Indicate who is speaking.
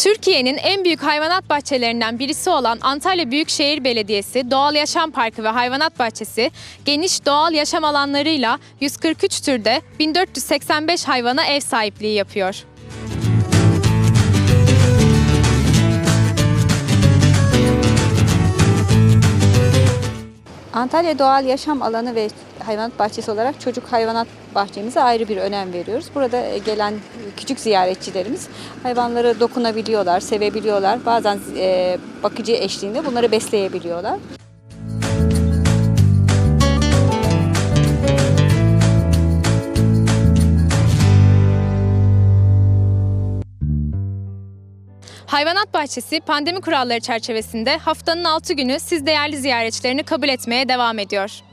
Speaker 1: Türkiye'nin en büyük hayvanat bahçelerinden birisi olan Antalya Büyükşehir Belediyesi Doğal Yaşam Parkı ve Hayvanat Bahçesi geniş doğal yaşam alanlarıyla 143 türde 1485 hayvana ev sahipliği yapıyor.
Speaker 2: Antalya Doğal Yaşam Alanı ve Hayvanat Bahçesi olarak çocuk hayvanat bahçemize ayrı bir önem veriyoruz. Burada e, gelen küçük ziyaretçilerimiz hayvanları dokunabiliyorlar, sevebiliyorlar. Bazen e, bakıcı eşliğinde bunları besleyebiliyorlar.
Speaker 1: Hayvanat Bahçesi pandemi kuralları çerçevesinde haftanın 6 günü siz değerli ziyaretçilerini kabul etmeye devam ediyor.